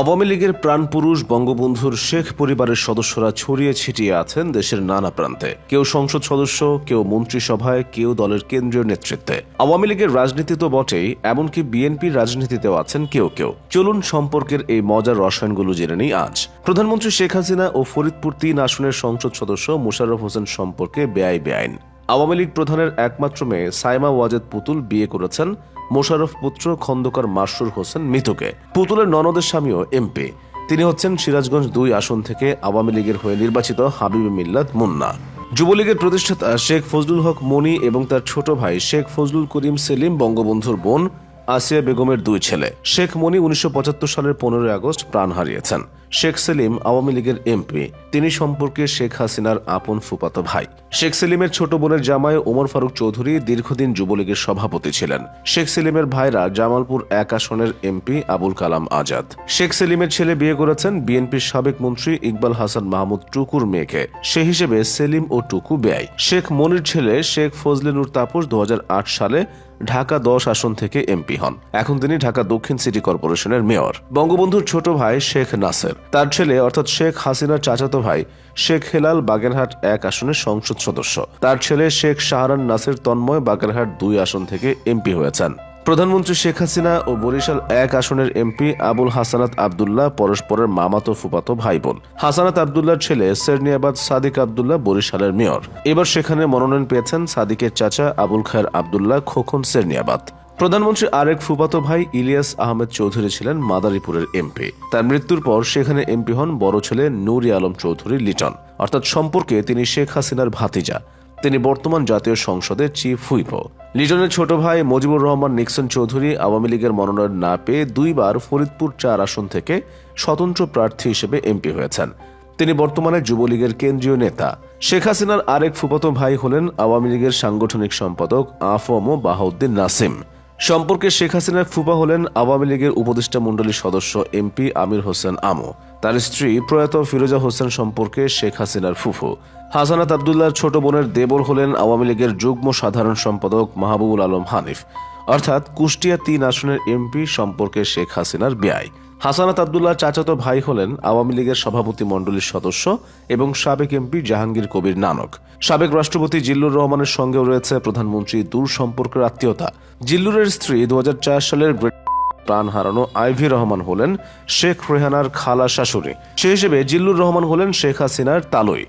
আওয়ামী লীগের প্রাণপুরুষ বঙ্গবন্ধুর শেখ পরিবারের সদস্যরা ছড়িয়ে ছিটিয়ে আছেন দেশের নানা প্রান্তে। কেউ সংসদ সদস্য, কেউ মন্ত্রিসভায়, কেউ দলের কেন্দ্রীয় নেতৃত্বে। আওয়ামী লীগের রাজনীতি তো বটেই, এমনকি বিএনপির রাজনীতিতেও আছেন কেউ কেউ। চলুন সম্পর্কের এই মজার রসায়নগুলো জেনে নিই আজ। প্রধানমন্ত্রী শেখ হাসিনা ও ফরিদপুর তিন আসনের সংসদ সদস্য মোশাররফ হোসেন সম্পর্কে বেআই বেআইন। আওয়ামী লীগ প্রধানের একমাত্র মেয়ে সাইমা ওয়াজেদ পুতুল বিয়ে করেছেন। মোশারফ পুত্র খন্দকার মাসরুর হোসেন মিতুকে। পুতুলের ননদের স্বামীও এমপি। তিনি হচ্ছেন সিরাজগঞ্জ দুই আসন থেকে আওয়ামী লীগের হয়ে নির্বাচিত হাবিব মিল্লাত মুন্না। যুবলীগের প্রতিষ্ঠাতা শেখ ফজলুল হক মনি এবং তার ছোট ভাই শেখ ফজলুল করিম সেলিম বঙ্গবন্ধুর বোন আসিয়া বেগমের দুই ছেলে। শেখ মনি উনিশশো সালের পনেরোই আগস্ট প্রাণ হারিয়েছেন। শেখ সেলিম আওয়ামী লীগের এমপি। তিনি সম্পর্কে শেখ হাসিনার আপন ফুপাতো ভাই। শেখ সেলিমের ছোট বোনের জামাই ওমর ফারুক চৌধুরী দীর্ঘদিন যুবলীগের সভাপতি ছিলেন। শেখ সেলিমের ভাইরা জামালপুর এক আসনের এমপি আবুল কালাম আজাদ। শেখ সেলিমের ছেলে বিয়ে করেছেন বিএনপির সাবেক মন্ত্রী ইকবাল হাসান মাহমুদ টুকুর মেয়েকে। সে হিসেবে সেলিম ও টুকু ব্যয়। শেখ মনির ছেলে শেখ ফজলেনুর তাপস দু হাজার আট সালে ঢাকা দশ আসন থেকে এমপি হন। এখন তিনি ঢাকা দক্ষিণ সিটি কর্পোরেশনের মেয়র। বঙ্গবন্ধুর ছোট ভাই শেখ নাসের। তার ছেলে অর্থাৎ শেখ হাসিনার চাচাতো ভাই শেখ হেলাল বাগেরহাট এক আসনের সংসদ সদস্য। তার ছেলে শেখ শাহরান নাসের তন্ময় বাগেরহাট দুই আসন থেকে এমপি হয়েছেন। প্রধানমন্ত্রী শেখ হাসিনা ও বরিশাল এক আসনের এমপি আবুল হাসানাত আবদুল্লাহ পরস্পরের মামাতো ফুপাতো ভাই বোন হাসানাত আবদুল্লার ছেলে সেরনিয়াবাদ সাদিক আবদুল্লাহ বরিশালের মেয়র। এবার সেখানে মনোনয়ন পেয়েছেন সাদিকের চাচা আবুল খায়ের আবদুল্লাহ খোকন সেরনিয়াবাদ। প্রধানমন্ত্রী আরেক ফুপাতো ভাই ইলিয়াস আহমেদ চৌধুরী ছিলেন মাদারীপুরের এমপি। তার মৃত্যুর পর সেখানে এমপি হন বড় ছেলে নুরি আলম চৌধুরী লিটন। অর্থাৎ সম্পর্কে তিনি শেখ হাসিনার ভাতিজা। তিনি বর্তমান জাতীয় সংসদের চিফ হুইপ। লিটনের ছোট ভাই মুজিবুর রহমান নিক্সন চৌধুরী আওয়ামী লীগের মনোনয়ন না পেয়ে দুইবার ফরিদপুর চার আসন থেকে স্বতন্ত্র প্রার্থী হিসেবে এমপি হয়েছেন। তিনি বর্তমানে যুবলীগের কেন্দ্রীয় নেতা। শেখ হাসিনার আরেক ফুপাতো ভাই হলেন আওয়ামী লীগের সাংগঠনিক সম্পাদক আফম বাহাউদ্দিন নাসিম। সম্পর্কে শেখ হাসিনার ফুপা হলেন আওয়ামী লীগের উপদেষ্টা মণ্ডলীর সদস্য এমপি আমির হোসেন আমো। তার স্ত্রী প্রয়াত ফিরোজা হোসেন সম্পর্কে শেখ হাসিনার ফুফু। হাসানাত আবদুল্লাহর ছোট বোনের দেবর হলেন আওয়ামী লীগের যুগ্ম সাধারণ সম্পাদক মাহবুবুল আলম হানিফ। অর্থাৎ কুষ্টিয়া তিন আসনের এমপি সম্পর্কে শেখ হাসিনার ব্যয়। হাসানাত আবদুল্লাহ চাচাতো ভাই হলেন আওয়ামী লীগের সভাপতি মণ্ডলীর সদস্য এবং সাবেক এমপি জাহাঙ্গীর কবির নানক। সাবেক রাষ্ট্রপতি জিল্লুর রহমানের সঙ্গেও রয়েছে প্রধানমন্ত্রী দূর সম্পর্কের আত্মীয়তা। জিল্লুরের স্ত্রী দু হাজার চার সালের ব্রিট- প্রাণ হারানো আইভি রহমান হলেন শেখ রেহানার খালা শাশুড়ি। সে হিসেবে জিল্লুর রহমান হলেন শেখ হাসিনার তালই।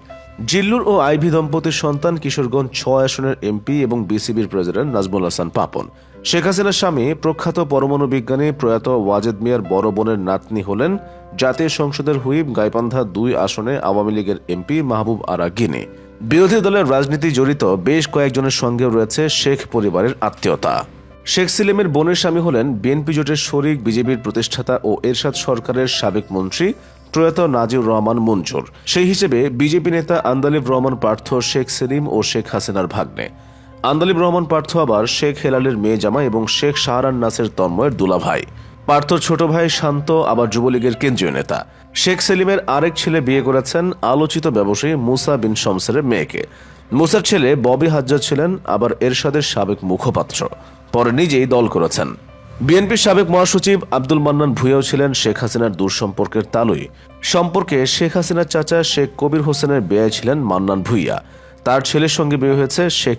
জিল্লুর ও আইভি দম্পতির সন্তান কিশোরগঞ্জ ছয় আসনের এমপি এবং বিসিবির প্রেসিডেন্ট নাজমুল হাসান পাপন। শেখ হাসিনার স্বামী প্রখ্যাত পরমাণু বিজ্ঞানী প্রয়াত ওয়াজেদ মিয়ার বড় বোনের নাতনি হলেন জাতীয় সংসদের হুইপ গাইপান্ধা দুই আসনে আওয়ামী লীগের এমপি মাহবুব আরা গিনি বিরোধী দলের রাজনীতি জড়িত বেশ কয়েকজনের সঙ্গেও রয়েছে শেখ পরিবারের আত্মীয়তা। শেখ সেলিমের বোনের স্বামী হলেন বিএনপি জোটের শরিক, বিজেপির প্রতিষ্ঠাতা ও এরশাদ সরকারের সাবেক মন্ত্রী প্রয়াত নাজির রহমান মঞ্জুর। সেই হিসেবে বিজেপি নেতা আন্দালিব রহমান পার্থ, শেখ সেলিম ও শেখ হাসিনার ভাগ্নে। আন্দালিব রহমান পার্থ আবার শেখ হেলালের মেয়ে জামা এবং শেখ শাহরান নাসের তন্ময়ের দুলা ভাই পার্থর ছোট ভাই শান্ত, আবার যুবলীগের কেন্দ্রীয় নেতা। শেখ সেলিমের আরেক ছেলে বিয়ে করেছেন আলোচিত ব্যবসায়ী মুসা বিন শমসেরের মেয়েকে। মুসার ছেলে ববি হাজ্জার ছিলেন, আবার এরশাদের সাবেক মুখপাত্র। পরে নিজেই দল করেছেন। বিএনপির সাবেক মহাসচিব আব্দুল মান্নান ভুঁইয়াও ছিলেন শেখ হাসিনার দূর সম্পর্কের তালুই। সম্পর্কে শেখ হাসিনার চাচা শেখ কবির হোসেনের বেয়ায় ছিলেন মান্নান ভুঁইয়া। তার ছেলের সঙ্গে বিয়ে হয়েছে শেখ